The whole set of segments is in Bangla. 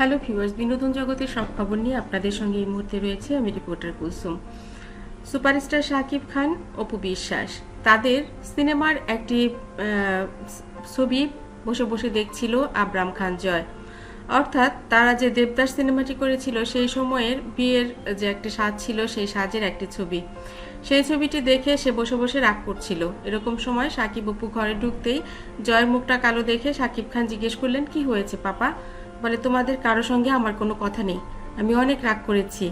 হ্যালো ভিউয়ার্স বিনোদন জগতের সব খবর নিয়ে আপনাদের সঙ্গে এই মুহূর্তে রয়েছে আমি রিপোর্টার কুলসুম। সুপারস্টার শাকিব খান, অপু বিশ্বাস। তাদের সিনেমার একটি ছবি বসে বসে দেখছিল আবরাম খান জয়। অর্থাৎ তারা যে দেবদাস সিনেমাটি করেছিল, সেই সময়ের বিয়ের যে একটি সাজ ছিল, সেই সাজের একটি ছবি। সেই ছবিটি দেখে সে বসে বসে রাগ করছিল। এরকম সময় সাকিব অপু ঘরে ঢুকতেই জয়ের মুখটা কালো দেখে সাকিব খান জিজ্ঞেস করলেন, কি হয়েছে পাপা? বলে তোমাদের কারও সঙ্গে আমার কোনো কথা নেই। আমি অনেক রাগ করেছি।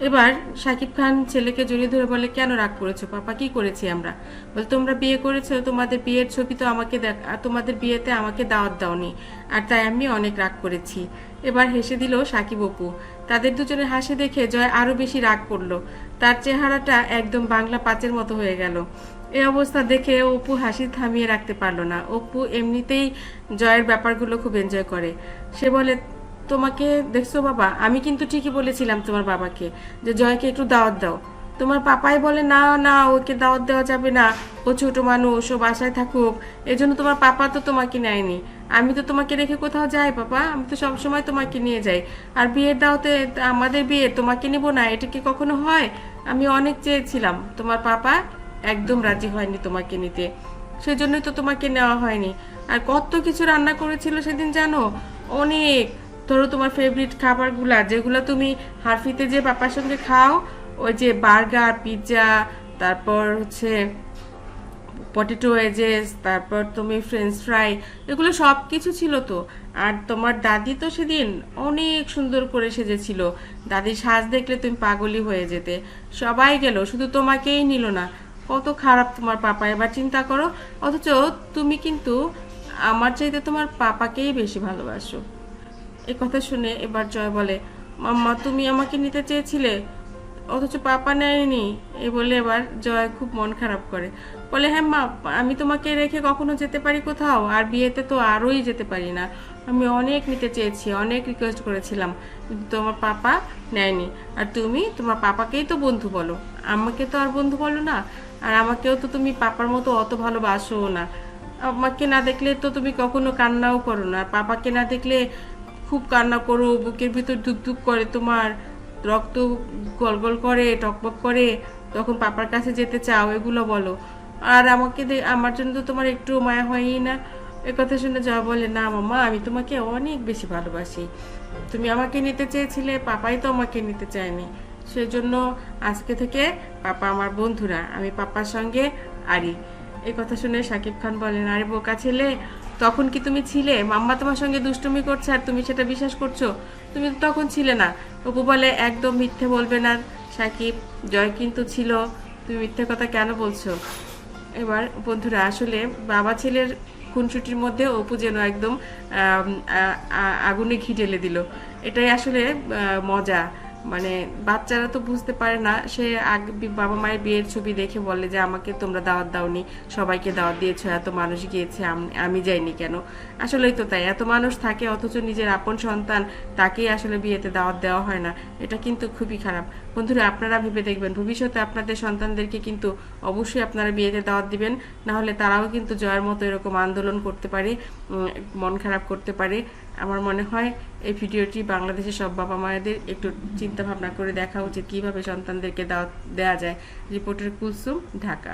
এবার সাকিব খান ছেলেকে জড়িয়ে ধরে বলে, কেন রাগ করেছ? পাপা, কি করেছি আমরা? বলে, তোমরা বিয়ে করেছ, তোমাদের বিয়ের ছবি তো আমাকে দেখ তোমাদের বিয়েতে আমাকে দাওয়াত দাওনি। আর তাই আমি অনেক রাগ করেছি। এবার হেসে দিল সাকিব অপু। তাদের দুজনের হাসি দেখে জয় আরও বেশি রাগ করল। তার চেহারাটা একদম বাংলা পাঁচের মতো হয়ে গেল। এ অবস্থা দেখে অপু হাসি থামিয়ে রাখতে পারল না। অপু এমনিতেই জয়ের ব্যাপারগুলো খুব এনজয় করে। সে বলে, তোমাকে দেখছ বাবা? আমি কিন্তু ঠিকই বলেছিলাম তোমার বাবাকে যে জয়কে একটু দাওয়াত দাও। তোমার পাপাই বলে, না না, ওকে দাওয়াত দেওয়া যাবে না। ও ছোট মানুষ, ও বাসায় থাকুক। এজন্য তোমার পাপা তো তোমাকে নেয়নি। আমি তো তোমাকে রেখে কোথাও যাই, পাপা। আমি তো সবসময় তোমাকে নিয়ে যাই। আর বিয়ের দাওয়াতে আমাদের বিয়ে তোমাকে নিব না, এটা কি কখনো হয়? আমি অনেক চেয়েছিলাম। তোমার পাপা একদম রাজি হয়নি তোমাকে নিতে। সেজন্যই তো তোমাকে নেওয়া হয়নি। আর কত কিছু রান্না করেছিল সেদিন জানো? অনেক। ধরো তোমার ফেভারিট খাবারগুলা, যেগুলো তুমি হারফিতে যে পাপার সঙ্গে খাও ওই যে বার্গার পিৎজা তারপর হচ্ছে পটেটো এজেস তারপর তুমি ফ্রেঞ্চ ফ্রাই এগুলো সব কিছু ছিল তো। আর তোমার দাদি তো সেদিন অনেক সুন্দর করে সেজেছিল। দাদির সাজ দেখলে তুমি পাগলি হয়ে যেতে। সবাই গেল, শুধু তোমাকেই নিল না। কত খারাপ তোমার পাপা, এবার চিন্তা করো। অথচ তুমি কিন্তু আমার চাইতে তোমার পাপাকেই বেশি ভালোবাসো। এ কথা শুনে এবার জয় বলে, মাম্মা, তুমি আমাকে নিতে চেয়েছিলে? অথচ পাপা নেয়নি। এই বলে এবার জয় খুব মন খারাপ করে। বলে হ্যাঁ মা, আমি তোমাকে রেখে কখনো যেতে পারি কোথাও? আর বিয়েতে তো আরোই যেতে পারি না। আমি অনেক নিতে চেয়েছি, অনেক রিকোয়েস্ট করেছিলাম। কিন্তু তোমার পাপা নেয়নি। আর তুমি? তোমার পাপাকেই তো বন্ধু বলো। আমাকে তো আর বন্ধু বলো না। আর আমাকেও তো তুমি পাপার মতো অত ভালোবাসো না। আমাকে না দেখলে তো তুমি কখনো কান্নাও করো না। আর পাপাকে না দেখলে খুব কান্না করো, বুকের ভিতর ধুক ধুক করে তোমার। রক্ত গলগল করে, টকবক করে, তখন পাপার কাছে যেতে চাও, এগুলো বলো। আর আমাকে আমার জন্য তো তোমার একটু মায়া হয়ই না। এ কথা শুনে যা বলে, না মামা আমি তোমাকে অনেক বেশি ভালোবাসি। তুমি আমাকে নিতে চেয়েছিলে, পাপাই তো আমাকে নিতে চায়নি। সেই জন্য আজকে থেকে পাপা আমার বন্ধুরা, আমি পাপার সঙ্গে আরি এই কথা শুনে সাকিব খান বলেন, আরে বোকা ছেলে, তখন কি তুমি ছিলে? মাম্মা তোমার সঙ্গে দুষ্টুমি করছে আর তুমি সেটা বিশ্বাস করছ? তুমি তখন ছিলে না। অপু বলে, একদম মিথ্যে বলবে না সাকিব। জয় কিন্তু ছিল। তুমি মিথ্যে কথা কেন বলছো? এবার বন্ধুরা, আসলে বাবা ছেলের খুনসুটির মধ্যে অপু যেন একদম আগুনে ঘি ঢেলে দিল। এটাই আসলে মজা। মানে বাচ্চারা তো বুঝতে পারে না। সে আগে বাবা মায়ের বিয়ের ছবি দেখে বলে যে, আমাকে তোমরা দাওয়াত দাওনি, সবাইকে দাওয়াত দিয়েছ, এত মানুষ গিয়েছে, আমি যাইনি কেন? আসলেই তো তাই, এত মানুষ থাকে, অথচ নিজের আপন সন্তান তাকেই আসলে বিয়েতে দাওয়াত দেওয়া হয় না। এটা কিন্তু খুবই খারাপ। বন্ধুরা, আপনারা ভেবে দেখবেন, ভবিষ্যতে আপনাদের সন্তানদেরকে কিন্তু অবশ্যই আপনারা বিয়েতে দাওয়াত দিবেন না হলে তারাও কিন্তু জয়ের মতো এরকম আন্দোলন করতে পারে মন খারাপ করতে পারে। আমার মনে হয় এই ভিডিওটি বাংলাদেশের সব বাবা মায়েদের একটু চিন্তা ভাবনা করে দেখা উচিত কীভাবে সন্তানদেরকে দেওয়া দেওয়া যায়। রিপোর্টার কুলসুম, ঢাকা।